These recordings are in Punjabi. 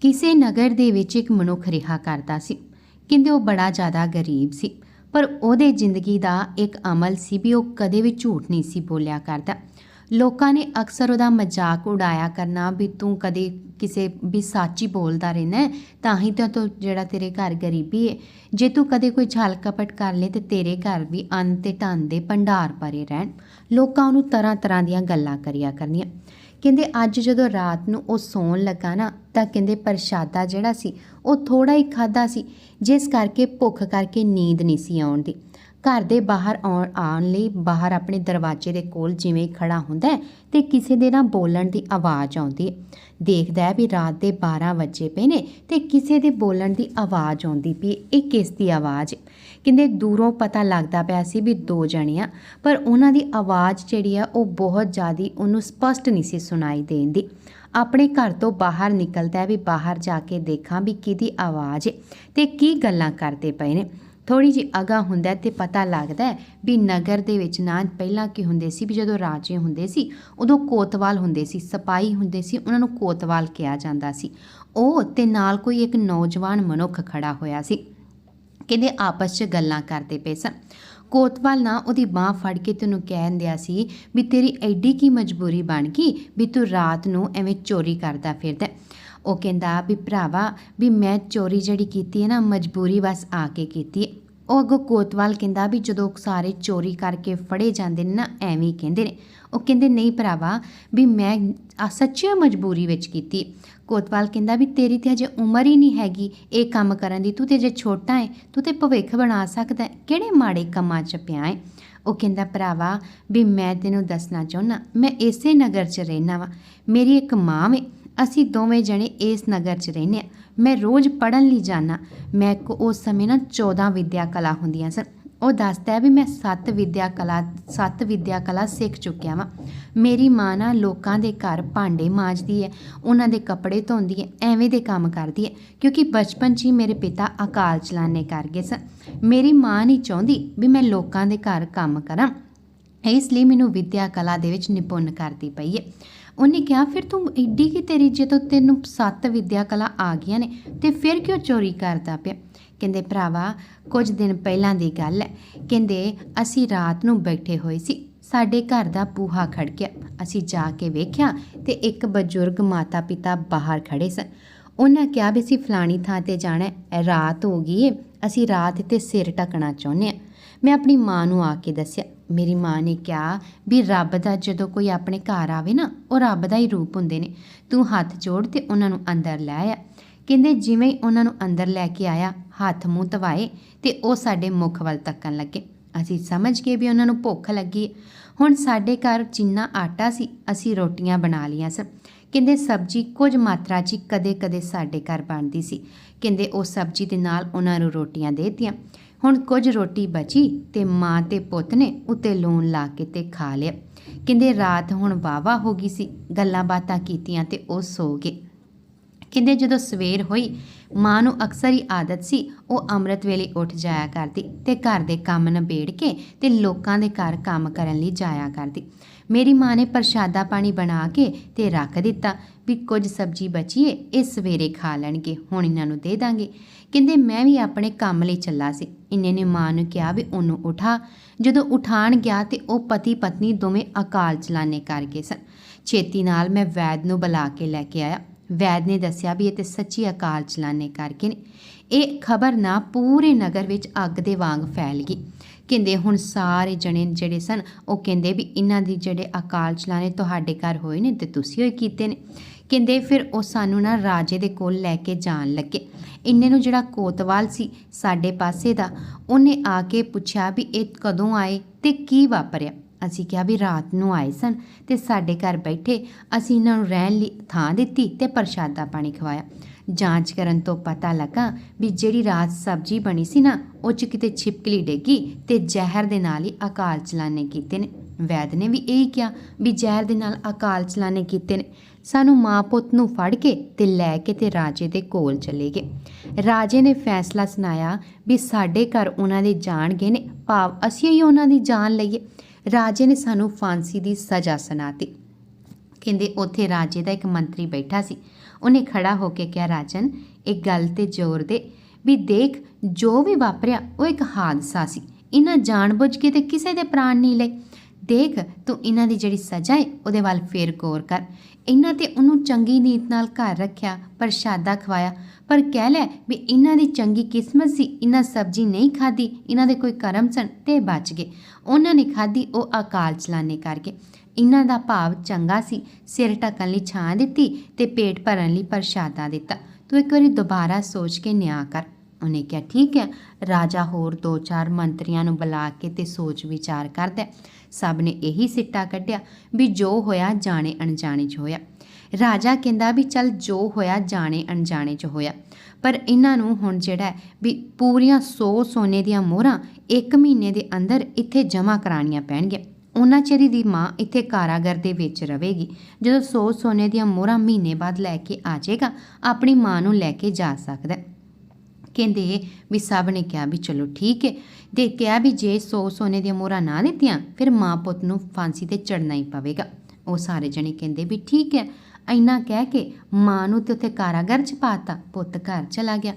ਕਿਸੇ ਨਗਰ ਦੇ ਵਿੱਚ ਇੱਕ ਮਨੁੱਖ ਰਿਹਾ ਕਰਦਾ ਸੀ। ਕਹਿੰਦੇ ਉਹ ਬੜਾ ਜ਼ਿਆਦਾ ਗਰੀਬ ਸੀ। ਪਰ ਉਹਦੇ ਜ਼ਿੰਦਗੀ ਦਾ ਇੱਕ ਅਮਲ ਸੀ ਵੀ ਉਹ ਕਦੇ ਵੀ ਝੂਠ ਨਹੀਂ ਸੀ ਬੋਲਿਆ ਕਰਦਾ। ਲੋਕਾਂ ਨੇ ਅਕਸਰ ਉਹਦਾ ਮਜ਼ਾਕ ਉਡਾਇਆ ਕਰਨਾ ਵੀ ਤੂੰ ਕਦੇ ਕਿਸੇ ਵੀ ਸੱਚ ਹੀ ਬੋਲਦਾ ਰਹਿਣਾ ਤਾਂ ਹੀ ਤਾਂ ਤੂੰ ਜਿਹੜਾ ਤੇਰੇ ਘਰ ਗਰੀਬੀ ਹੈ ਜੇ ਤੂੰ ਕਦੇ ਕੋਈ ਛਲ ਕਪਟ ਕਰ ਲੇ ਤੇ ਤੇਰੇ ਘਰ ਵੀ ਅੰਨ ਤੇ ਧਨ ਦੇ ਭੰਡਾਰ ਭਰੇ ਰਹਿਣ। ਲੋਕਾਂ ਉਹਨੂੰ ਤਰ੍ਹਾਂ ਤਰ੍ਹਾਂ ਦੀਆਂ ਗੱਲਾਂ ਕਰਿਆ ਕਰਨੀਆਂ। ਕਹਿੰਦੇ ਅੱਜ ਜਦੋਂ ਰਾਤ ਨੂੰ ਉਹ ਸੌਣ ਲੱਗਾ ਨਾ, ਤਾਂ ਕਹਿੰਦੇ ਪ੍ਰਸ਼ਾਦਾ ਜਿਹੜਾ ਸੀ, ਉਹ ਥੋੜਾ ਹੀ ਖਾਦਾ ਸੀ, ਜਿਸ ਕਰਕੇ ਭੁੱਖ ਕਰਕੇ ਨੀਂਦ ਨਹੀਂ ਸੀ ਆਉਣ ਦੀ ਘਰ ਦੇ ਬਾਹਰ ਆਉਣ ਆਉਣ ਲਈ ਬਾਹਰ ਆਪਣੇ ਦਰਵਾਜ਼ੇ ਦੇ ਕੋਲ ਜਿਵੇਂ ਖੜਾ ਹੁੰਦਾ ਹੈ ਤੇ ਕਿਸੇ ਦੇ ਨਾ ਬੋਲਣ ਦੀ ਆਵਾਜ਼ ਆਉਂਦੀ ਹੈ। ਦੇਖਦਾ ਹੈ ਵੀ ਰਾਤ ਦੇ 12 ਵਜੇ ਪਏ ਨੇ ਤੇ ਕਿਸੇ ਦੇ ਬੋਲਣ ਦੀ ਆਵਾਜ਼ ਆਉਂਦੀ ਪਈ ਇਹ ਕਿਸ ਦੀ ਆਵਾਜ਼ ਹੈ? ਕਹਿੰਦੇ ਦੂਰੋਂ ਪਤਾ ਲੱਗਦਾ ਪਿਆ ਸੀ ਵੀ ਦੋ ਜਣੇ ਆ ਪਰ ਉਹਨਾਂ ਦੀ ਆਵਾਜ਼ ਜਿਹੜੀ ਆ ਉਹ ਬਹੁਤ ਜ਼ਿਆਦੀ ਉਹਨੂੰ ਸਪਸ਼ਟ ਨਹੀਂ ਸੀ ਸੁਣਾਈ ਦੇਂਦੀ। ਆਪਣੇ ਘਰ ਤੋਂ ਬਾਹਰ ਨਿਕਲਦਾ ਹੈ ਵੀ ਬਾਹਰ ਜਾ ਕੇ ਦੇਖਾਂ ਵੀ ਕਿਹਦੀ ਆਵਾਜ਼ ਹੈ ਤੇ ਕੀ ਗੱਲਾਂ ਕਰਦੇ ਪਏ ਨੇ। ਥੋੜੀ ਜਿਹੀ ਅਗਾ ਹੁੰਦਾ ਹੈ ਤੇ ਪਤਾ ਲੱਗਦਾ ਵੀ ਨਗਰ ਦੇ ਵਿੱਚ ਨਾ ਪਹਿਲਾਂ ਕੀ ਹੁੰਦੇ ਸੀ, ਵੀ ਜਦੋਂ ਰਾਜੇ ਹੁੰਦੇ ਸੀ, ਉਦੋਂ ਕੋਤਵਾਲ ਹੁੰਦੇ ਸੀ, ਸਿਪਾਹੀ ਹੁੰਦੇ ਸੀ, ਉਹਨਾਂ ਨੂੰ ਕੋਤਵਾਲ ਕਿਹਾ ਜਾਂਦਾ ਸੀ। ਉਹ ਤੇ ਨਾਲ ਕੋਈ ਇੱਕ ਨੌਜਵਾਨ ਮਨੁੱਖ ਖੜਾ ਹੋਇਆ ਸੀ, ਕਹਿੰਦੇ ਆਪਸ 'ਚ ਗੱਲਾਂ ਕਰਦੇ ਪਏ ਸਨ। ਕੋਤਵਾਲ ਨਾ ਉਹਦੀ ਬਾਹ ਫੜ ਕੇ ਤੈਨੂੰ ਕਹਿਣ ਦਿਆ ਸੀ ਵੀ ਤੇਰੀ ਐਡੀ ਕੀ ਮਜਬੂਰੀ ਬਣ ਗਈ ਵੀ ਤੂੰ ਰਾਤ ਨੂੰ ਐਵੇਂ ਚੋਰੀ ਕਰਦਾ ਫਿਰਦਾ ਉਹ ਕਹਿੰਦਾ ਵੀ ਭਰਾਵਾ, ਵੀ ਮੈਂ ਚੋਰੀ ਜਿਹੜੀ ਕੀਤੀ ਹੈ ਨਾ, ਮਜਬੂਰੀ ਬਸ ਆ ਕੇ ਕੀਤੀ ਹੈ। ਉਹ ਅੱਗੋਂ ਕੋਤਵਾਲ ਕਹਿੰਦਾ ਵੀ ਜਦੋਂ ਸਾਰੇ ਚੋਰੀ ਕਰਕੇ ਫੜੇ ਜਾਂਦੇ ਨੇ ਨਾ, ਐਵੇਂ ਕਹਿੰਦੇ ਨੇ। ਉਹ ਕਹਿੰਦੇ, ਨਹੀਂ ਭਰਾਵਾ, ਵੀ ਮੈਂ ਆ ਸੱਚੀ ਮਜਬੂਰੀ ਵਿੱਚ ਕੀਤੀ ਕੋਤਵਾਲ ਕਹਿੰਦਾ ਵੀ, ਤੇਰੀ ਤੇ ਹਜੇ ਉਮਰ ਹੀ ਨਹੀਂ ਹੈਗੀ। ਇਹ ਕੰਮ ਕਰਨ ਦੀ ਤੂੰ ਤੇ ਜੇ ਛੋਟਾ ਹੈ। ਤੂੰ ਤੇ ਭਵਿੱਖ ਬਣਾ ਸਕਦਾ ਕਿਹੜੇ ਮਾੜੇ ਕੰਮਾਂ 'ਚ ਪਿਆ ਹੈ? ਉਹ ਕਹਿੰਦਾ, ਭਰਾਵਾ, ਵੀ ਮੈਂ ਤੈਨੂੰ ਦੱਸਣਾ ਚਾਹੁੰਦਾ, ਮੈਂ ਇਸੇ ਨਗਰ 'ਚ ਰਹਿਣਾ ਵਾ। ਮੇਰੀ ਇੱਕ ਮਾਂ ਵੇ। ਅਸੀਂ ਦੋਵੇਂ ਜਣੇ ਇਸ ਨਗਰ 'ਚ ਰਹਿੰਦੇ ਆ ਮੈਂ ਰੋਜ਼ ਪੜਨ ਲਈ ਜਾਣਾ ਮੈਂ ਕੋ ਉਸ ਸਮੇਂ ਨਾ 14 ਵਿਦਿਆ ਕਲਾ ਹੁੰਦੀਆਂ ਸਨ। ਉਹ ਦੱਸਦਾ ਹੈ ਵੀ ਮੈਂ ਸੱਤ ਵਿਦਿਆ ਕਲਾ ਸੱਤ ਵਿਦਿਆ ਕਲਾ ਸਿੱਖ ਚੁੱਕਿਆ ਵਾਂ। ਮੇਰੀ ਮਾਂ ਨਾ ਲੋਕਾਂ ਦੇ ਘਰ ਭਾਂਡੇ ਮਾਂਜਦੀ ਹੈ। ਉਹਨਾਂ ਦੇ ਕੱਪੜੇ ਧੋਂਦੀ ਹੈ। ਐਵੇਂ ਦੇ ਕੰਮ ਕਰਦੀ ਹੈ। ਕਿਉਂਕਿ ਬਚਪਨ 'ਚ ਹੀ ਮੇਰੇ ਪਿਤਾ ਅਕਾਲ ਚਲਾਣੇ ਕਰ ਗਏ ਸਨ। ਮੇਰੀ ਮਾਂ ਨਹੀਂ ਚਾਹੁੰਦੀ ਵੀ ਮੈਂ ਲੋਕਾਂ ਦੇ ਘਰ ਕੰਮ ਕਰਾਂ। ਇਸ ਲਈ ਮੈਨੂੰ ਵਿਦਿਆ ਕਲਾ ਦੇ ਵਿੱਚ ਨਿਪੁੰਨ ਕਰਦੀ ਪਈ ਹੈ। ਉਹਨੇ ਕਿਹਾ, ਫਿਰ ਤੂੰ ਏਡੀ ਕੀ ਤੇਰੀ ਜਦੋਂ ਤੈਨੂੰ ਸੱਤ ਵਿਦਿਆ ਕਲਾ ਆ ਗਈਆਂ ਨੇ ਤੇ ਫਿਰ ਕਿਉਂ ਚੋਰੀ ਕਰਦਾ ਪਿਆ? ਕਹਿੰਦੇ, ਭਰਾਵਾ, ਕੁਝ ਦਿਨ ਪਹਿਲਾਂ ਦੀ ਗੱਲ ਹੈ। ਕਹਿੰਦੇ, ਅਸੀਂ ਰਾਤ ਨੂੰ ਬੈਠੇ ਹੋਏ ਸੀ। ਸਾਡੇ ਘਰ ਦਾ ਬੂਹਾ ਖੜਕਿਆ ਅਸੀਂ ਜਾ ਕੇ ਵੇਖਿਆ ਤੇ ਇੱਕ ਬਜ਼ੁਰਗ ਮਾਤਾ ਪਿਤਾ ਬਾਹਰ ਖੜੇ ਸਨ। ਉਹਨਾਂ ਕਿਹਾ ਵੀ ਅਸੀਂ ਫਲਾਣੀ ਥਾਂ ਤੇ ਜਾਣਾ ਹੈ। ਰਾਤ ਹੋ ਗਈ ਹੈ ਅਸੀਂ ਰਾਤ ਤੇ ਸਿਰ ਢਕਣਾ ਚਾਹੁੰਦੇ ਹਾਂ। ਮੈਂ ਆਪਣੀ ਮਾਂ ਨੂੰ ਆ ਕੇ ਦੱਸਿਆ, ਮੇਰੀ ਮਾਂ ਨੇ ਕਿਹਾ ਵੀ ਰੱਬ ਦਾ ਜਦੋਂ ਕੋਈ ਆਪਣੇ ਘਰ ਆਵੇ ਨਾ, ਉਹ ਰੱਬ ਦਾ ਹੀ ਰੂਪ ਹੁੰਦੇ ਨੇ। ਤੂੰ ਹੱਥ ਜੋੜ ਤੇ ਉਹਨਾਂ ਨੂੰ ਅੰਦਰ ਲੈ ਆ। ਕਹਿੰਦੇ, ਜਿਵੇਂ ਹੀ ਉਹਨਾਂ ਨੂੰ ਅੰਦਰ ਲੈ ਕੇ ਆਇਆ, ਹੱਥ ਮੂੰਹ ਧਵਾਏ ਤੇ ਉਹ ਸਾਡੇ ਮੁਖ ਵੱਲ ਤੱਕਣ ਲੱਗੇ। ਅਸੀਂ ਸਮਝ ਗਏ ਵੀ ਉਹਨਾਂ ਨੂੰ ਭੁੱਖ ਲੱਗੀ ਹੈ। ਹੁਣ ਸਾਡੇ ਘਰ ਜਿੰਨਾ ਆਟਾ ਸੀ, ਅਸੀਂ ਰੋਟੀਆਂ ਬਣਾ ਲਈਆਂ ਸਨ। ਕਹਿੰਦੇ, ਸਬਜ਼ੀ ਕੁਝ ਮਾਤਰਾ 'ਚ ਕਦੇ-ਕਦੇ ਸਾਡੇ ਘਰ ਬਣਦੀ ਸੀ। ਕਹਿੰਦੇ, ਉਹ ਸਬਜ਼ੀ ਦੇ ਨਾਲ ਉਹਨਾਂ ਨੂੰ ਰੋਟੀਆਂ ਦੇ ਦਿੱਤੀਆਂ। ਹੁਣ ਕੁਝ ਰੋਟੀ ਬਚੀ ਤੇ ਮਾਂ ਤੇ ਪੁੱਤ ਨੇ ਉੱਤੇ ਲੂਣ ਲਾ ਕੇ ਤੇ ਖਾ ਲਿਆ। ਕਹਿੰਦੇ ਰਾਤ ਹੁਣ ਵਾਵਾ ਹੋ ਗਈ ਸੀ, ਗੱਲਾਂ ਬਾਤਾਂ ਕੀਤੀਆਂ ਤੇ ਉਹ ਸੋ ਗਏ। ਕਹਿੰਦੇ ਜਦੋਂ ਸਵੇਰ ਹੋਈ, ਮਾਂ ਨੂੰ ਅਕਸਰ ਹੀ ਆਦਤ ਸੀ, ਉਹ ਅੰਮ੍ਰਿਤ ਵੇਲੇ ਉੱਠ ਜਾਇਆ ਕਰਦੀ ਤੇ ਘਰ ਦੇ ਕੰਮ ਨਿਬੇੜ ਕੇ ਤੇ ਲੋਕਾਂ ਦੇ ਘਰ ਕੰਮ ਕਰਨ ਲਈ ਜਾਇਆ ਕਰਦੀ। ਮੇਰੀ ਮਾਂ ਨੇ ਪ੍ਰਸ਼ਾਦਾ ਪਾਣੀ ਬਣਾ ਕੇ ਤੇ ਰੱਖ ਦਿੱਤਾ। ਵੀ ਕੁਝ ਸਬਜ਼ੀ ਬਚੀ ਏ ਇਹ ਸਵੇਰੇ ਖਾ ਲੈਣਗੇ, ਹੁਣ ਇਹਨਾਂ ਨੂੰ ਦੇ ਦਾਂਗੇ। ਕਹਿੰਦੇ, ਮੈਂ ਵੀ ਆਪਣੇ ਕੰਮ ਲਈ ਚੱਲਾ ਸੀ। ਇੰਨੇ ਨੇ ਮਾਂ ਨੂੰ ਕਿਹਾ ਵੀ ਉਹਨੂੰ ਉਠਾ। ਜਦੋਂ ਉਠਾਣ ਗਿਆ ਤੇ ਉਹ ਪਤੀ ਪਤਨੀ ਦੋਵੇਂ ਅਕਾਲ ਚਲਾਣੇ ਕਰ ਗਏ ਸਨ। ਛੇਤੀ ਨਾਲ ਮੈਂ ਵੈਦ ਨੂੰ ਬੁਲਾ ਕੇ ਲੈ ਕੇ ਆਇਆ। ਵੈਦ ਨੇ ਦੱਸਿਆ ਵੀ ਇਹ ਤੇ ਸੱਚੀ ਅਕਾਲ ਚਲਾਣੇ ਕਰਕੇ ਨੇ। ਇਹ ਖਬਰ ਨਾ ਪੂਰੇ ਨਗਰ ਵਿੱਚ ਅੱਗ ਦੇ ਵਾਂਗ ਫੈਲ ਗਈ। ਕਹਿੰਦੇ ਹੁਣ ਸਾਰੇ ਜਣੇ ਜਿਹੜੇ ਸਨ, ਉਹ ਕਹਿੰਦੇ ਵੀ ਇਹਨਾਂ ਦੀ ਜਿਹੜੇ ਅਕਾਲ ਚਲਾਣੇ ਤੁਹਾਡੇ ਘਰ ਹੋਏ ਨੇ ਤੇ ਤੁਸੀਂ ਉਹ ਕੀਤੇ ਨੇ। ਕਹਿੰਦੇ ਫਿਰ ਉਹ ਸਾਨੂੰ ਨਾ ਰਾਜੇ ਦੇ ਕੋਲ ਲੈ ਕੇ ਜਾਣ ਲੱਗੇ। ਇੰਨੇ ਨੂੰ ਜਿਹੜਾ ਕੋਤਵਾਲ ਸੀ ਸਾਡੇ ਪਾਸੇ ਦਾ, ਉਹਨੇ ਆ ਕੇ ਪੁੱਛਿਆ ਵੀ ਇਹ ਕਦੋਂ ਆਏ ਤੇ ਕੀ ਵਾਪਰਿਆ। ਅਸੀਂ ਕਿਹਾ ਵੀ ਰਾਤ ਨੂੰ ਆਏ ਸਨ ਤੇ ਸਾਡੇ ਘਰ ਬੈਠੇ ਅਸੀਂ ਇਹਨਾਂ ਨੂੰ ਰਹਿਣ ਲਈ ਥਾਂ ਦਿੱਤੀ ਤੇ ਪ੍ਰਸ਼ਾਦਾ ਪਾਣੀ ਖਵਾਇਆ। ਜਾਂਚ ਕਰਨ ਤੋਂ ਪਤਾ ਲੱਗਾ ਵੀ ਜਿਹੜੀ ਰਾਤ ਸਬਜ਼ੀ ਬਣੀ ਸੀ ਨਾ, ਉਹ ਚ ਕਿਤੇ ਛਿਪਕਲੀ ਡੇਗੀ ਤੇ ਜ਼ਹਿਰ ਦੇ ਨਾਲ ਹੀ ਅਕਾਲ ਚਲਾਣੇ ਕੀਤੇ ਨੇ। ਵੈਦ ਨੇ ਵੀ ਇਹੀ ਕਿਹਾ ਵੀ ਜ਼ਹਿਰ ਦੇ ਨਾਲ ਅਕਾਲ ਚਲਾਣੇ ਕੀਤੇ ਨੇ। ਸਾਨੂੰ ਮਾਂ ਪੁੱਤ ਨੂੰ ਫੜ ਕੇ ਤੇ ਲੈ ਕੇ ਤੇ ਰਾਜੇ ਦੇ ਕੋਲ ਚਲੇ ਗਏ। ਰਾਜੇ ਨੇ ਫੈਸਲਾ ਸੁਣਾਇਆ ਵੀ ਸਾਡੇ ਘਰ ਉਹਨਾਂ ਦੇ ਜਾਣਗੇ ਨੇ। ਭਾਵ ਅਸੀਂ ਹੀ ਉਹਨਾਂ ਦੀ ਜਾਨ ਲਈਏ। ਰਾਜੇ ਨੇ ਸਾਨੂੰ ਫਾਂਸੀ ਦੀ ਸਜ਼ਾ ਸੁਣਾਤੀ। ਕਹਿੰਦੇ ਉੱਥੇ ਰਾਜੇ ਦਾ ਇੱਕ ਮੰਤਰੀ ਬੈਠਾ ਸੀ। ਉਹਨੇ ਖੜਾ ਹੋ ਕੇ ਕਿਹਾ, ਰਾਜਨ, ਇੱਕ ਗੱਲ ਤੇ ਜ਼ੋਰ ਦੇ। ਵੀ ਦੇਖ, ਜੋ ਵੀ ਵਾਪਰਿਆ, ਉਹ ਇੱਕ ਹਾਦਸਾ ਸੀ। ਇਹਨਾਂ ਜਾਣਬੁੱਝ ਕੇ ਤੇ ਕਿਸੇ ਦੇ ਪ੍ਰਾਣ ਨਹੀਂ ਲਏ। ਦੇਖ, ਤੂੰ ਇਹਨਾਂ ਦੀ ਜਿਹੜੀ ਸਜ਼ਾ ਹੈ ਉਹਦੇ ਵੱਲ ਫੇਰ ਗੌਰ ਕਰ। ਇਹਨਾਂ ਤੇ ਉਹਨੂੰ ਚੰਗੀ ਨੀਤ ਨਾਲ ਘਰ ਰੱਖਿਆ, ਪ੍ਰਸ਼ਾਦਾ ਖਵਾਇਆ। ਪਰ ਕਹਿ ਲੈ ਵੀ ਇਹਨਾਂ ਦੀ ਚੰਗੀ ਕਿਸਮਤ ਸੀ, ਇਹਨਾਂ ਸਬਜ਼ੀ ਨਹੀਂ ਖਾਧੀ, ਇਹਨਾਂ ਦੇ ਕੋਈ ਕਰਮ ਸਨ ਤੇ ਬਚ ਗਏ। ਉਹਨਾਂ ਨੇ ਖਾਧੀ, ਉਹ ਅਕਾਲ ਚਲਾਣੇ ਕਰਕੇ ਇਹਨਾਂ ਦਾ ਭਾਵ ਚੰਗਾ ਸੀ। ਸਿਰ ਢੱਕਣ ਲਈ ਛਾਂ ਦਿੱਤੀ ਤੇ ਪੇਟ ਭਰਨ ਲਈ ਪ੍ਰਸ਼ਾਦਾ ਦਿੱਤਾ। ਤੂੰ ਇੱਕ ਵਾਰੀ ਦੁਬਾਰਾ ਸੋਚ ਕੇ ਨਿਆਂ ਕਰ। ਉਹਨੇ ਕਿਹਾ, ਠੀਕ ਹੈ। ਰਾਜਾ ਹੋਰ ਦੋ ਚਾਰ ਮੰਤਰੀਆਂ ਨੂੰ ਬੁਲਾ ਕੇ ਤੇ ਸੋਚ ਵਿਚਾਰ ਕਰਦਾ ਸਭ ਨੇ ਇਹੀ ਸਿੱਟਾ ਕੱਢਿਆ ਵੀ ਜੋ ਹੋਇਆ ਜਾਣੇ ਅਣਜਾਣੇ 'ਚ ਹੋਇਆ। ਰਾਜਾ ਕਹਿੰਦਾ ਵੀ ਚੱਲ ਜੋ ਹੋਇਆ ਜਾਣੇ ਅਣਜਾਣੇ 'ਚ ਹੋਇਆ। ਪਰ ਇਹਨਾਂ ਨੂੰ ਹੁਣ ਜਿਹੜਾ ਵੀ ਪੂਰੀਆਂ 100 ਸੋਨੇ ਦੀਆਂ ਮੋਹਰਾਂ ਇੱਕ ਮਹੀਨੇ ਦੇ ਅੰਦਰ ਇੱਥੇ ਜਮ੍ਹਾਂ ਕਰਾਉਣੀਆਂ ਪੈਣਗੀਆਂ। ਉਹਨਾਂ ਚਿਰ ਦੀ ਮਾਂ ਇੱਥੇ ਕਾਰਾਗਰ ਦੇ ਵਿੱਚ ਰਹੇਗੀ। ਜਦੋਂ 100 ਸੋਨੇ ਦੀਆਂ ਮੋਹਰਾਂ ਮਹੀਨੇ ਬਾਅਦ ਲੈ ਕੇ ਆ ਜਾਏਗਾ, ਆਪਣੀ ਮਾਂ ਨੂੰ ਲੈ ਕੇ ਜਾ ਸਕਦਾ ਹੈ। ਕਹਿੰਦੇ ਵੀ ਸਭ ਨੇ ਕਿਹਾ ਵੀ ਚਲੋ ਠੀਕ ਹੈ। ਤੇ ਕਿਹਾ ਵੀ ਜੇ 100 ਸੋਨੇ ਦੀਆਂ ਮੋਹਰਾਂ ਨਾ ਦਿੱਤੀਆਂ, ਫਿਰ ਮਾਂ ਪੁੱਤ ਨੂੰ ਫਾਂਸੀ ਤੇ ਚੜਨਾ ਹੀ ਪਵੇਗਾ। ਉਹ ਸਾਰੇ ਜਣੇ ਕਹਿੰਦੇ ਵੀ ਠੀਕ ਹੈ। ਇੰਨਾ ਕਹਿ ਕੇ ਮਾਂ ਨੂੰ ਤੇ ਉੱਥੇ ਕਾਰਾਗਰ ਚ ਪਾਤਾ, ਪੁੱਤ ਘਰ ਚਲਾ ਗਿਆ।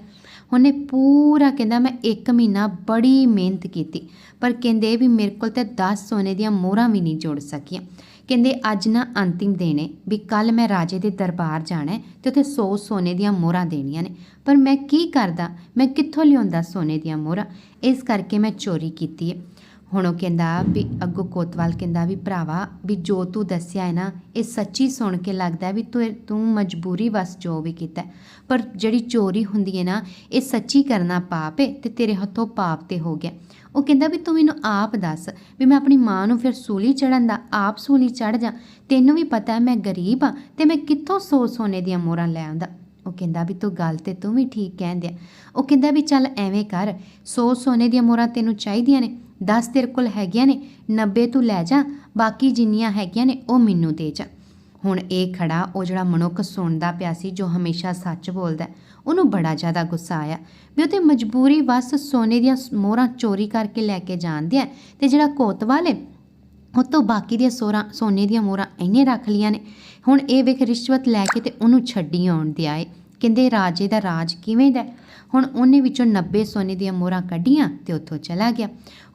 ਉਹਨੇ ਪੂਰਾ ਕਹਿੰਦਾ, ਮੈਂ ਇੱਕ ਮਹੀਨਾ ਬੜੀ ਮਿਹਨਤ ਕੀਤੀ, ਪਰ ਕਹਿੰਦੇ ਵੀ ਮੇਰੇ ਕੋਲ ਤੇ 10 ਸੋਨੇ ਦੀਆਂ ਮੋਹਰਾਂ ਵੀ ਨਹੀਂ ਜੋੜ ਸਕੀਆਂ। ਕਹਿੰਦੇ, ਅੱਜ ਨਾ ਅੰਤਿਮ ਦਿਨ ਹੈ ਵੀ ਕੱਲ ਮੈਂ ਰਾਜੇ ਦੇ ਦਰਬਾਰ ਜਾਣਾ ਹੈ ਤੇ ਉੱਥੇ 100 ਸੋਨੇ ਦੀਆਂ ਮੋਹਰਾਂ ਦੇਣੀਆਂ ਨੇ। ਪਰ ਮੈਂ ਕੀ ਕਰਦਾ? ਮੈਂ ਕਿੱਥੋਂ ਲਿਆਉਂਦਾ ਸੋਨੇ ਦੀਆਂ ਮੋਹਰਾਂ? ਇਸ ਕਰਕੇ ਮੈਂ ਚੋਰੀ ਕੀਤੀ ਹੈ ਹੁਣ ਉਹ ਕਹਿੰਦਾ ਵੀ ਅੱਗੋਂ ਕੋਤਵਾਲ ਕਹਿੰਦਾ ਵੀ ਭਰਾਵਾ, ਵੀ ਜੋ ਤੂੰ ਦੱਸਿਆ ਹੈ ਨਾ, ਇਹ ਸੱਚੀ ਸੁਣ ਕੇ ਲੱਗਦਾ ਵੀ ਤੂੰ ਤੂੰ ਮਜਬੂਰੀ ਵਸ ਜੋ ਵੀ ਕੀਤਾ ਪਰ ਜਿਹੜੀ ਚੋਰੀ ਹੁੰਦੀ ਹੈ ਨਾ, ਇਹ ਸੱਚੀ ਕਰਨਾ ਪਾਪ ਹੈ ਤੇ ਤੇਰੇ ਹੱਥੋਂ ਪਾਪ ਤੇ ਹੋ ਗਿਆ। ਉਹ ਕਹਿੰਦਾ ਵੀ ਤੂੰ ਮੈਨੂੰ ਆਪ ਦੱਸ, ਵੀ ਮੈਂ ਆਪਣੀ ਮਾਂ ਨੂੰ ਫਿਰ ਸੂਲੀ ਚੜਨ ਦਾ, ਆਪ ਸੂਲੀ ਚੜ ਜਾ। ਤੈਨੂੰ ਵੀ ਪਤਾ ਹੈ ਮੈਂ ਗਰੀਬ ਆ ਤੇ ਮੈਂ ਕਿੱਥੋਂ ਸੌ ਸੋਨੇ ਦੀਆਂ ਮੋਹਰਾਂ ਲੈ ਆਉਂਦਾ। ਉਹ ਕਹਿੰਦਾ ਵੀ ਤੂੰ ਗੱਲ ਤੇ ਤੂੰ ਵੀ ਠੀਕ ਕਹਿੰਦੇ ਆ ਉਹ ਕਹਿੰਦਾ ਵੀ ਚੱਲ ਐਵੇਂ ਕਰ 100 ਸੋਨੇ ਦੀਆਂ ਮੋਹਰਾਂ ਤੈਨੂੰ ਚਾਹੀਦੀਆਂ ਨੇ। 10 ਤੇਰੇ ਕੋਲ ਹੈਗੀਆਂ ਨੇ 90 ਤੂੰ ਲੈ ਜਾ, ਬਾਕੀ ਜਿੰਨੀਆਂ ਹੈਗੀਆਂ ਨੇ ਉਹ ਮੈਨੂੰ ਦੇ ਜਾ। ਹੁਣ ਇਹ ਖੜਾ, ਉਹ ਜਿਹੜਾ ਮਨੁੱਖ ਸੁਣਦਾ ਪਿਆ ਸੀ, ਜੋ ਹਮੇਸ਼ਾ ਸੱਚ ਬੋਲਦਾ ਉਹਨੂੰ ਬੜਾ ਜ਼ਿਆਦਾ ਗੁੱਸਾ ਆਇਆ। ਵੀ ਉਹ ਤੇ ਮਜਬੂਰੀ ਵਸ ਸੋਨੇ ਦੀਆਂ ਮੋਹਰਾਂ ਚੋਰੀ ਕਰਕੇ ਲੈ ਕੇ ਜਾਂਦੇ ਆ, ਤੇ ਜਿਹੜਾ ਕੋਤਵਾਲ ਹੈ, ਉਹ ਤੋਂ ਬਾਕੀ ਦੀਆਂ ਸੋਰਾਂ, ਸੋਨੇ ਦੀਆਂ ਮੋਹਰਾਂ ਇੰਨੇ ਰੱਖ ਲੀਆਂ ਨੇ। ਹੁਣ ਇਹ ਵੇਖ ਰਿਸ਼ਵਤ ਲੈ ਕੇ ਤੇ ਉਹਨੂੰ ਛੱਡੀ ਆਉਣ ਦੇ ਏ। ਕਹਿੰਦੇ ਰਾਜੇ ਦਾ ਰਾਜ ਕਿਵੇਂ ਦਾ ਹੁਣ ਉਹਨੇ ਵਿੱਚੋਂ 90 ਸੋਨੇ ਦੀਆਂ ਮੋਹਰਾਂ ਕੱਢੀਆਂ ਤੇ ਉੱਥੋਂ ਚਲਾ ਗਿਆ।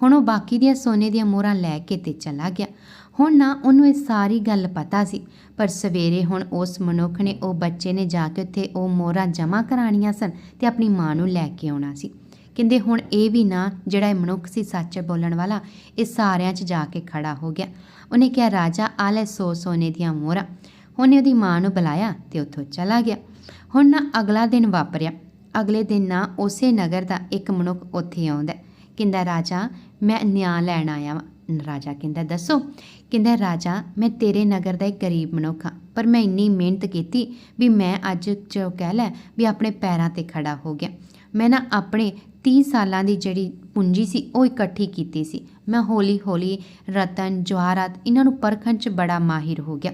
ਹੁਣ ਉਹ ਬਾਕੀ ਦੀਆਂ ਸੋਨੇ ਦੀਆਂ ਮੋਹਰਾਂ ਲੈ ਕੇ ਤੇ ਚਲਾ ਗਿਆ। ਹੁਣ ਨਾ ਉਹਨੂੰ ਇਹ ਸਾਰੀ ਗੱਲ ਪਤਾ ਸੀ, ਪਰ ਸਵੇਰੇ ਹੁਣ ਉਸ ਮਨੁੱਖ ਨੇ ਉਹ ਬੱਚੇ ਨੇ ਜਾ ਕੇ ਉੱਥੇ ਉਹ ਮੋਹਰਾਂ ਜਮ੍ਹਾਂ ਕਰਾਣੀਆਂ ਸਨ ਤੇ ਆਪਣੀ ਮਾਂ ਨੂੰ ਲੈ ਕੇ ਆਉਣਾ ਸੀ। ਕਹਿੰਦੇ ਹੁਣ ਇਹ ਵੀ ਨਾ ਜਿਹੜਾ ਇਹ ਮਨੁੱਖ ਸੀ ਸੱਚ ਬੋਲਣ ਵਾਲਾ, ਇਹ ਸਾਰਿਆਂ 'ਚ ਜਾ ਕੇ ਖੜਾ ਹੋ ਗਿਆ। ਉਹਨੇ ਕਿਹਾ, ਰਾਜਾ, ਆ ਲੈ ਸੌ ਸੋਨੇ ਦੀਆਂ ਮੋਹਰਾਂ। ਉਹਨੇ ਉਹਦੀ ਮਾਂ ਨੂੰ ਬੁਲਾਇਆ ਤੇ ਉੱਥੋਂ ਚਲਾ ਗਿਆ। ਹੁਣ ਨਾ ਅਗਲਾ ਦਿਨ ਵਾਪਰਿਆ। ਅਗਲੇ ਦਿਨ ਨਾ ਉਸੇ ਨਗਰ ਦਾ ਇੱਕ ਮਨੁੱਖ ਉੱਥੇ ਆਉਂਦਾ ਕਹਿੰਦਾ, ਰਾਜਾ, ਮੈਂ ਨਿਆਂ ਲੈਣ ਆਇਆ ਵਾਂ। ਰਾਜਾ ਕਹਿੰਦਾ, ਦੱਸੋ, ਕਹਿੰਦਾ, ਰਾਜਾ, ਮੈਂ ਤੇਰੇ ਨਗਰ ਦਾ ਇੱਕ ਗਰੀਬ ਮਨੁੱਖ ਹਾਂ, ਪਰ ਮੈਂ ਇੰਨੀ ਮਿਹਨਤ ਕੀਤੀ ਵੀ ਮੈਂ ਅੱਜ ਜੋ ਕਹਿ ਲੈ ਵੀ ਆਪਣੇ ਪੈਰਾਂ ਤੇ ਖੜਾ ਹੋ ਗਿਆ। ਮੈਂ ਨਾ ਆਪਣੇ 30 ਸਾਲਾਂ ਦੀ ਜਿਹੜੀ ਪੂੰਜੀ ਸੀ, ਉਹ ਇਕੱਠੀ ਕੀਤੀ ਸੀ। ਮੈਂ ਹੌਲੀ ਹੌਲੀ ਰਤਨ, ਜਵਾਹਰਾਤ, ਇਹਨਾਂ ਨੂੰ ਪਰਖਣ 'ਚ ਬੜਾ ਮਾਹਿਰ ਹੋ ਗਿਆ।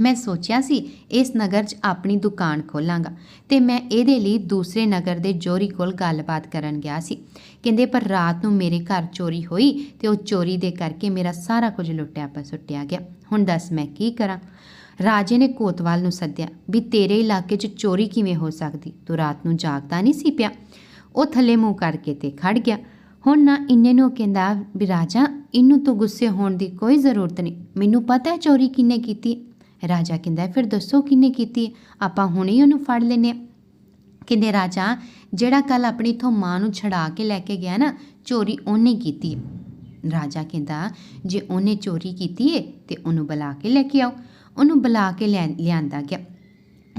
ਮੈਂ ਸੋਚਿਆ ਸੀ, ਇਸ ਨਗਰ 'ਚ ਆਪਣੀ ਦੁਕਾਨ ਖੋਲਾਂਗਾ ਤੇ ਮੈਂ ਇਹਦੇ ਲਈ ਦੂਸਰੇ ਨਗਰ ਦੇ ਜੋਰੀ ਕੋਲ ਗੱਲਬਾਤ ਕਰਨ ਗਿਆ ਸੀ। ਕਹਿੰਦੇ, ਪਰ ਰਾਤ ਨੂੰ ਮੇਰੇ ਘਰ ਚੋਰੀ ਹੋਈ ਤੇ ਉਹ ਚੋਰੀ ਦੇ ਕਰਕੇ ਮੇਰਾ ਸਾਰਾ ਕੁਝ ਲੁੱਟਿਆ ਪਰ ਸੁੱਟਿਆ ਗਿਆ। ਹੁਣ ਦੱਸ ਮੈਂ ਕੀ ਕਰਾਂ? ਰਾਜੇ ਨੇ ਕੋਤਵਾਲ ਨੂੰ ਸੱਦਿਆ, ਵੀ ਤੇਰੇ ਇਲਾਕੇ 'ਚ ਚੋਰੀ ਕਿਵੇਂ ਹੋ ਸਕਦੀ? ਤੂੰ ਰਾਤ ਨੂੰ ਜਾਗਦਾ ਨਹੀਂ ਸੀ ਪਿਆ? ਉਹ ਥੱਲੇ ਮੂੰਹ ਕਰਕੇ ਤੇ ਖੜ ਗਿਆ। ਹੁਣ ਨਾ ਇੰਨੇ ਨੂੰ ਕਹਿੰਦਾ ਵੀ ਰਾਜਾ, ਇਹਨੂੰ ਤੋਂ ਗੁੱਸੇ ਹੋਣ ਦੀ ਕੋਈ ਜ਼ਰੂਰਤ ਨਹੀਂ। ਮੈਨੂੰ ਪਤਾ ਹੈ ਚੋਰੀ ਕਿੰਨੇ ਕੀਤੀ ਰਾਜਾ ਕਹਿੰਦਾ ਫਿਰ ਦੱਸੋ ਕਿੰਨੇ ਕੀਤੀ? ਆਪਾਂ ਹੁਣੇ ਉਹਨੂੰ ਫੜ ਲੈਨੇ ਹਾਂ। ਕਹਿੰਦੇ, ਰਾਜਾ, ਜਿਹੜਾ ਕੱਲ ਆਪਣੀ ਇਥੋਂ ਮਾਂ ਨੂੰ ਛੜਾ ਕੇ ਲੈ ਕੇ ਗਿਆ ਨਾ, ਚੋਰੀ ਉਹਨੇ ਕੀਤੀ ਹੈ ਰਾਜਾ ਕਹਿੰਦਾ, ਜੇ ਉਹਨੇ ਚੋਰੀ ਕੀਤੀ ਹੈ ਤੇ ਉਹਨੂੰ ਬੁਲਾ ਕੇ ਲੈ ਕੇ ਆਓ। ਉਹਨੂੰ ਬੁਲਾ ਕੇ ਲੈ, ਲਿਆਂਦਾ ਗਿਆ।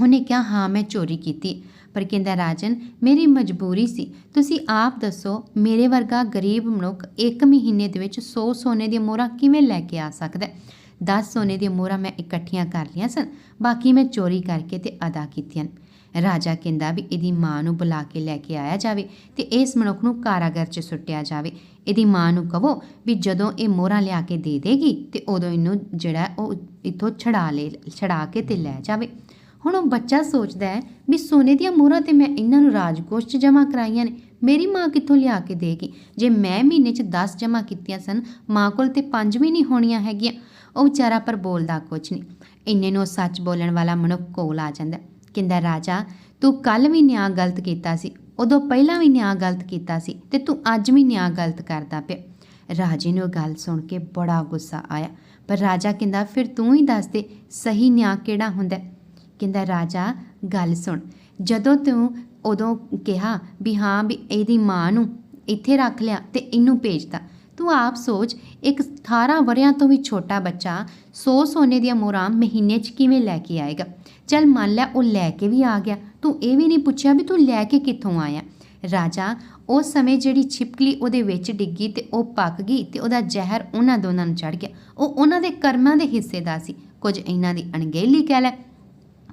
ਉਹਨੇ ਕਿਹਾ, ਹਾਂ, ਮੈਂ ਚੋਰੀ ਕੀਤੀ। ਪਰ ਕਹਿੰਦਾ, ਰਾਜਨ, ਮੇਰੀ ਮਜਬੂਰੀ ਸੀ। ਤੁਸੀਂ ਆਪ ਦੱਸੋ, ਮੇਰੇ ਵਰਗਾ ਗਰੀਬ ਮਨੁੱਖ ਇੱਕ ਮਹੀਨੇ ਦੇ ਵਿੱਚ 100 ਸੋਨੇ ਦੀਆਂ ਮੋਹਰਾਂ ਕਿਵੇਂ ਲੈ ਕੇ ਆ ਸਕਦਾ 10 ਸੋਨੇ ਦੀਆਂ ਮੋਹਰਾਂ ਮੈਂ ਇਕੱਠੀਆਂ ਕਰ ਲਈਆਂ ਸਨ, ਬਾਕੀ ਮੈਂ ਚੋਰੀ ਕਰਕੇ ਤੇ ਅਦਾ ਕੀਤੀਆਂ ਰਾਜਾ ਕਹਿੰਦਾ ਵੀ ਇਹਦੀ ਮਾਂ ਨੂੰ ਬੁਲਾ ਕੇ ਲੈ ਕੇ ਆਇਆ ਜਾਵੇ ਤੇ ਇਸ ਮਨੁੱਖ ਨੂੰ ਕਾਰਾਗਰ 'ਚ ਸੁੱਟਿਆ ਜਾਵੇ। ਇਹਦੀ ਮਾਂ ਨੂੰ ਕਹੋ ਵੀ ਜਦੋਂ ਇਹ ਮੋਹਰਾਂ ਲਿਆ ਕੇ ਦੇ ਦੇਗੀ ਤੇ ਉਦੋਂ ਇਹਨੂੰ ਜਿਹੜਾ ਉਹ ਇੱਥੋਂ ਛੜਾ ਲੈ ਛੜਾ ਕੇ ਤੇ ਲੈ ਜਾਵੇ। ਹੁਣ ਉਹ ਬੱਚਾ ਸੋਚਦਾ ਹੈ ਵੀ ਸੋਨੇ ਦੀਆਂ ਮੋਹਰਾਂ ਤੇ ਮੈਂ ਇਹਨਾਂ ਨੂੰ ਰਾਜਕੋਸ਼ 'ਚ ਜਮ੍ਹਾਂ ਕਰਾਈਆਂ ਨੇ, ਮੇਰੀ ਮਾਂ ਕਿੱਥੋਂ ਲਿਆ ਕੇ ਦੇਗੀ? ਜੇ ਮੈਂ ਮਹੀਨੇ 'ਚ 10 ਜਮ੍ਹਾਂ ਕੀਤੀਆਂ ਸਨ, ਮਾਂ ਕੋਲ ਤੇ 5 ਵੀ ਨਹੀਂ ਹੋਣੀਆਂ ਹੈਗੀਆਂ। ਉਹ ਵਿਚਾਰਾ ਪਰ ਬੋਲਦਾ ਕੁਝ ਨਹੀਂ। ਇੰਨੇ ਨੂੰ ਉਹ ਸੱਚ ਬੋਲਣ ਵਾਲਾ ਮਨੁੱਖ ਕੋਲ ਆ ਜਾਂਦਾ। ਕਹਿੰਦਾ, ਰਾਜਾ, ਤੂੰ ਕੱਲ ਵੀ ਨਿਆਂ ਗਲਤ ਕੀਤਾ ਸੀ, ਉਦੋਂ ਪਹਿਲਾਂ ਵੀ ਨਿਆਂ ਗਲਤ ਕੀਤਾ ਸੀ ਤੇ ਤੂੰ ਅੱਜ ਵੀ ਨਿਆਂ ਗਲਤ ਕਰਦਾ ਪਿਆ ਰਾਜੇ ਨੂੰ ਗੱਲ ਸੁਣ ਕੇ ਬੜਾ ਗੁੱਸਾ ਆਇਆ। ਪਰ ਰਾਜਾ ਕਹਿੰਦਾ, ਫਿਰ ਤੂੰ ਹੀ ਦੱਸ ਦੇ, ਸਹੀ ਨਿਆਂ ਕਿਹੜਾ ਹੁੰਦਾ ਕਹਿੰਦਾ, ਰਾਜਾ, ਗੱਲ ਸੁਣ। ਜਦੋਂ ਤੂੰ ਉਦੋਂ ਕਿਹਾ ਵੀ ਹਾਂ ਵੀ ਇਹਦੀ ਮਾਂ ਨੂੰ ਇੱਥੇ ਰੱਖ ਲਿਆ ਤੇ ਇਹਨੂੰ ਭੇਜਦਾ ਤੂੰ ਆਪ ਸੋਚ, ਇੱਕ 18 ਵਰਿਆਂ ਤੋਂ ਵੀ ਛੋਟਾ ਬੱਚਾ 100 ਸੋਨੇ ਦੀਆਂ ਮੋਹਰਾਂ ਮਹੀਨੇ 'ਚ ਕਿਵੇਂ ਲੈ ਕੇ ਆਏਗਾ? ਚੱਲ ਮੰਨ ਲੈ ਉਹ ਲੈ ਕੇ ਵੀ ਆ ਗਿਆ। ਤੂੰ ਇਹ ਵੀ ਨਹੀਂ ਪੁੱਛਿਆ ਵੀ ਤੂੰ ਲੈ ਕੇ ਕਿੱਥੋਂ ਆਇਆ? ਰਾਜਾ ਉਸ ਸਮੇਂ ਜਿਹੜੀ ਛਿਪਕਲੀ ਉਹਦੇ ਵਿੱਚ ਡਿੱਗੀ ਤੇ ਉਹ ਪੱਕ ਗਈ ਤੇ ਉਹਦਾ ਜ਼ਹਿਰ ਉਹਨਾਂ ਦੋਨਾਂ ਨੂੰ ਚੜ ਗਿਆ। ਉਹ ਉਹਨਾਂ ਦੇ ਕਰਮਾਂ ਦੇ ਹਿੱਸੇ ਦਾ ਸੀ। ਕੁਝ ਇਹਨਾਂ ਦੀ ਅਣਗਹਿਲੀ ਕਹਿ ਲੈ।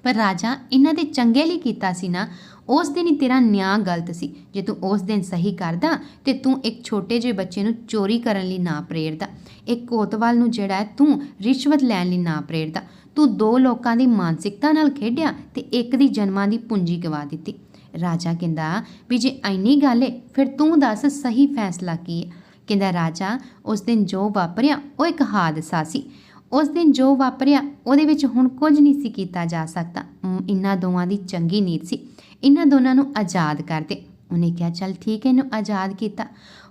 ਪਰ ਰਾਜਾ, ਇਹਨਾਂ ਦੇ ਚੰਗੇ ਲਈ ਕੀਤਾ ਸੀ ਨਾ ਉਸ ਦਿਨ ਹੀ ਤੇਰਾ ਨਿਆਂ ਗਲਤ ਸੀ। ਜੇ ਤੂੰ ਉਸ ਦਿਨ ਸਹੀ ਕਰਦਾ ਤੇ ਤੂੰ ਇੱਕ ਛੋਟੇ ਜਿਹੇ ਬੱਚੇ ਨੂੰ ਚੋਰੀ ਕਰਨ ਲਈ ਨਾ ਪ੍ਰੇਰਦਾ। ਇੱਕ ਕੋਤਵਾਲ ਨੂੰ ਜਿਹੜਾ ਹੈ ਤੂੰ ਰਿਸ਼ਵਤ ਲੈਣ ਲਈ ਨਾ ਪ੍ਰੇਰਦਾ। ਤੂੰ ਦੋ ਲੋਕਾਂ ਦੀ ਮਾਨਸਿਕਤਾ ਨਾਲ ਖੇਡਿਆ ਤੇ ਇੱਕ ਦੀ ਜਨਮਾਂ ਦੀ ਪੂੰਜੀ ਗਵਾ ਦਿੱਤੀ। ਰਾਜਾ ਕਹਿੰਦਾ, ਵੀ ਜੇ ਐਨੀ ਗੱਲ ਏ, ਫਿਰ ਤੂੰ ਦੱਸ ਸਹੀ ਫੈਸਲਾ ਕੀ ਹੈ? ਕਹਿੰਦਾ, ਰਾਜਾ, ਉਸ ਦਿਨ ਜੋ ਵਾਪਰਿਆ, ਉਹ ਇੱਕ ਹਾਦਸਾ ਸੀ। ਉਸ ਦਿਨ ਜੋ ਵਾਪਰਿਆ, ਉਹਦੇ ਵਿੱਚ ਹੁਣ ਕੁਝ ਨਹੀਂ ਸੀ ਕੀਤਾ ਜਾ ਸਕਦਾ। ਇਹਨਾਂ ਦੋਵਾਂ ਦੀ ਚੰਗੀ ਨੀਤ ਸੀ। ਇਹਨਾਂ ਦੋਨਾਂ ਨੂੰ ਆਜ਼ਾਦ ਕਰ ਦੇ। ਉਹਨੇ ਕਿਹਾ, ਚੱਲ ਠੀਕ ਹੈ, ਇਹਨੂੰ ਆਜ਼ਾਦ ਕੀਤਾ।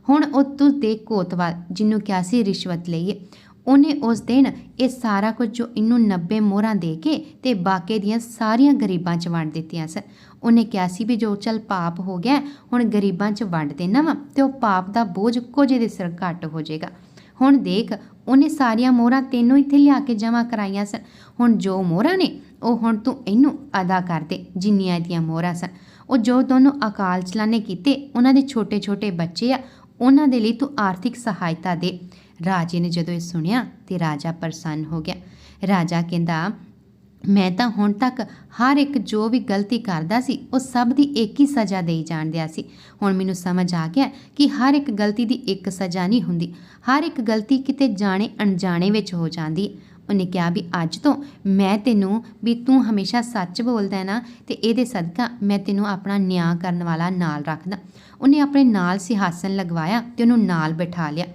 ਹੁਣ ਉਹ ਤੂੰ ਦੇ ਕੋਤਵਾਲ, ਜਿਹਨੂੰ ਕਿਹਾ ਸੀ ਰਿਸ਼ਵਤ ਲਈਏ। ਉਹਨੇ ਉਸ ਦਿਨ ਇਹ ਸਾਰਾ ਕੁਝ ਜੋ ਇਹਨੂੰ 90 ਮੋਹਰਾਂ ਦੇ ਕੇ ਤੇ ਬਾਕੀ ਦੀਆਂ ਸਾਰੀਆਂ ਗਰੀਬਾਂ 'ਚ ਵੰਡ ਦਿੱਤੀਆਂ ਸਨ। ਉਹਨੇ ਕਿਹਾ ਸੀ ਵੀ ਜੋ ਚੱਲ ਪਾਪ ਹੋ ਗਿਆ, ਹੁਣ ਗਰੀਬਾਂ 'ਚ ਵੰਡ ਦੇਣਾ ਵਾ ਤੇ ਉਹ ਪਾਪ ਦਾ ਬੋਝ ਕੁਝ ਦੇ ਸਿਰ ਘੱਟ ਹੋ ਜਾਏਗਾ। ਹੁਣ ਦੇਖ, ਉਹਨੇ ਸਾਰੀਆਂ ਮੋਹਰਾਂ ਤੈਨੂੰ ਇੱਥੇ ਲਿਆ ਕੇ ਜਮ੍ਹਾਂ ਕਰਾਈਆਂ ਸਨ। ਹੁਣ ਜੋ ਮੋਹਰਾਂ ਨੇ, ਉਹ ਹੁਣ ਤੂੰ ਇਹਨੂੰ ਅਦਾ ਕਰ ਦੇ, ਜਿੰਨੀਆਂ ਇਹਦੀਆਂ ਮੋਹਰਾਂ ਸਨ। ਉਹ ਜੋ ਦੋਨੋਂ ਅਕਾਲ ਚਲਾਣੇ ਕੀਤੇ, ਉਹਨਾਂ ਦੇ ਛੋਟੇ ਛੋਟੇ ਬੱਚੇ ਆ, ਉਹਨਾਂ ਦੇ ਲਈ ਤੂੰ ਆਰਥਿਕ ਸਹਾਇਤਾ ਦੇ। ਰਾਜੇ ਨੇ ਜਦੋਂ ਇਹ ਸੁਣਿਆ, ਤੇ ਰਾਜਾ ਪ੍ਰਸੰਨ ਹੋ ਗਿਆ। ਰਾਜਾ ਕਹਿੰਦਾ ਮੈਂ ਤਾਂ ਹੁਣ ਤੱਕ ਹਰ ਇੱਕ ਜੋ ਵੀ ਗਲਤੀ ਕਰਦਾ ਸੀ, ਉਹ ਸਭ ਦੀ ਇੱਕ ਹੀ ਸਜ਼ਾ ਦੇਈ ਜਾਣ ਜਾਣਦਿਆ ਸੀ। ਹੁਣ ਮੈਨੂੰ ਸਮਝ ਆ ਗਿਆ ਕਿ ਹਰ ਇੱਕ ਗਲਤੀ ਦੀ ਇੱਕ ਸਜ਼ਾ ਨਹੀਂ ਹੁੰਦੀ। ਹਰ ਇੱਕ ਗਲਤੀ ਕਿਤੇ ਜਾਣੇ ਅਣਜਾਣੇ ਵਿੱਚ ਹੋ ਜਾਂਦੀ ਹੈ। ਉਹਨੇ ਕਿਹਾ ਵੀ ਅੱਜ ਤੋਂ ਮੈਂ ਤੈਨੂੰ ਵੀ ਤੂੰ ਹਮੇਸ਼ਾ ਸੱਚ ਬੋਲਦਾ ਹੈ ਨਾ, ਤੇ ਇਹਦੇ ਸਦਕਾ ਮੈਂ ਤੈਨੂੰ ਆਪਣਾ ਨਿਆਂ ਕਰਨ ਵਾਲਾ ਨਾਲ ਰੱਖਦਾ। ਉਹਨੇ ਆਪਣੇ ਨਾਲ ਸਿਹਾਸਨ ਲਗਵਾਇਆ ਤੇ ਉਹਨੂੰ ਨਾਲ ਬਿਠਾ ਲਿਆ।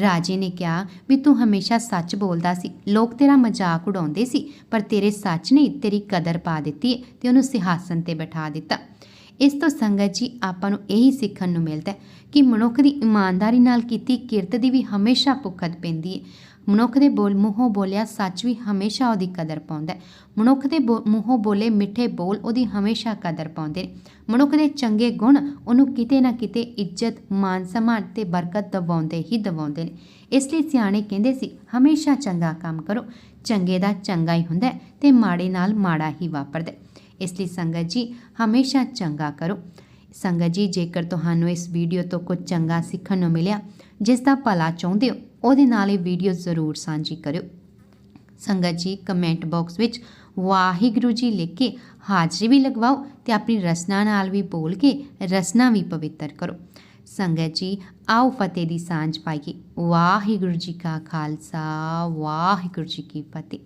ਰਾਜੇ ਨੇ ਕਿਹਾ, ਵੀ ਤੂੰ ਹਮੇਸ਼ਾ ਸੱਚ ਬੋਲਦਾ ਸੀ। ਲੋਕ ਤੇਰਾ ਮਜ਼ਾਕ ਉਡਾਉਂਦੇ ਸੀ, ਪਰ ਤੇਰੇ ਸੱਚ ਨੇ ਤੇਰੀ ਕਦਰ ਪਾ ਦਿੱਤੀ ਤੇ ਉਹਨੂੰ ਸਿਹਾਸਨ ਤੇ ਬਿਠਾ ਦਿੱਤਾ। ਇਸ ਤੋਂ ਸੰਗਤ ਜੀ, ਆਪਾਂ ਨੂੰ ਇਹੀ ਸਿੱਖਣ ਨੂੰ ਮਿਲਦਾ ਹੈ ਕਿ ਮਨੁੱਖ ਦੀ ਇਮਾਨਦਾਰੀ ਨਾਲ ਕੀਤੀ ਕਿਰਤ ਦੀ ਵੀ ਹਮੇਸ਼ਾ ਭੁੱਖਤ ਪੈਂਦੀ ਹੈ ਮਨੁੱਖ ਦੇ ਬੋਲ, ਮੂੰਹੋਂ ਬੋਲਿਆ ਸੱਚ ਵੀ ਹਮੇਸ਼ਾ ਉਹਦੀ ਕਦਰ ਪਾਉਂਦਾ ਹੈ। ਮਨੁੱਖ ਦੇ ਬੋ- ਮੂੰਹੋਂ ਬੋਲੇ ਮਿੱਠੇ ਬੋਲ ਉਹਦੀ ਹਮੇਸ਼ਾ ਕਦਰ ਪਾਉਂਦੇ ਨੇ। ਮਨੁੱਖ ਦੇ ਚੰਗੇ ਗੁਣ ਉਹਨੂੰ ਕਿਤੇ ਨਾ ਕਿਤੇ ਇੱਜ਼ਤ ਮਾਨ ਸਨਮਾਨ ਤੇ ਬਰਕਤ ਦਿਵਾਉਂਦੇ ਹੀ ਦਵਾਉਂਦੇ ਨੇ। ਇਸ ਲਈ ਸਿਆਣੇ ਕਹਿੰਦੇ ਸੀ, ਹਮੇਸ਼ਾ ਚੰਗਾ ਕੰਮ ਕਰੋ। ਚੰਗੇ ਦਾ ਚੰਗਾ ਹੀ ਹੁੰਦਾ ਹੈ ਤੇ ਮਾੜੇ ਨਾਲ ਮਾੜਾ ਹੀ ਵਾਪਰਦਾ ਇਸ ਲਈ ਸੰਗਤ ਜੀ, ਹਮੇਸ਼ਾ ਚੰਗਾ ਕਰੋ। ਸੰਗਤ ਜੀ, ਜੇਕਰ ਤੁਹਾਨੂੰ ਇਸ ਵੀਡੀਓ ਤੋਂ ਕੁਝ ਚੰਗਾ ਸਿੱਖਣ ਨੂੰ ਮਿਲਿਆ, ਜਿਸ ਦਾ ਭਲਾ ਚਾਹੁੰਦੇ ਹੋ, ਉਹਦੇ ਨਾਲ ਇਹ ਵੀਡੀਓ ਜ਼ਰੂਰ ਸਾਂਝੀ ਕਰਿਓ। ਸੰਗਤ ਜੀ ਕਮੈਂਟ ਬਾਕਸ ਵਿੱਚ ਵਾਹਿਗੁਰੂ ਜੀ ਲਿਖ ਕੇ ਹਾਜ਼ਰੀ ਵੀ ਲਗਵਾਓ ਤੇ ਆਪਣੀ ਰਸਨਾ ਨਾਲ ਵੀ ਬੋਲ ਕੇ ਰਸਨਾ ਵੀ ਪਵਿੱਤਰ ਕਰੋ। ਸੰਗਤ ਜੀ, ਆਓ ਫਤਿਹ ਦੀ ਸਾਂਝ ਪਾਈਏ। ਵਾਹਿਗੁਰੂ ਜੀ ਕਾ ਖਾਲਸਾ, ਵਾਹਿਗੁਰੂ ਜੀ ਕੀ ਫਤਿਹ।